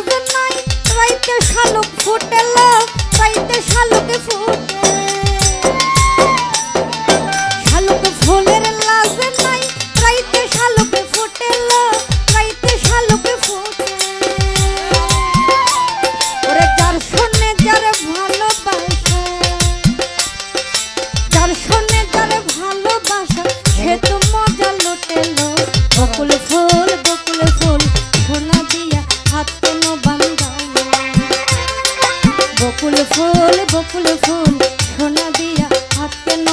কাজ নাই রাইতে শালুক ফুটেল রাইতে শালুক ফুট ফুল বকুল ফুল সোনা দিয়া হাত কেন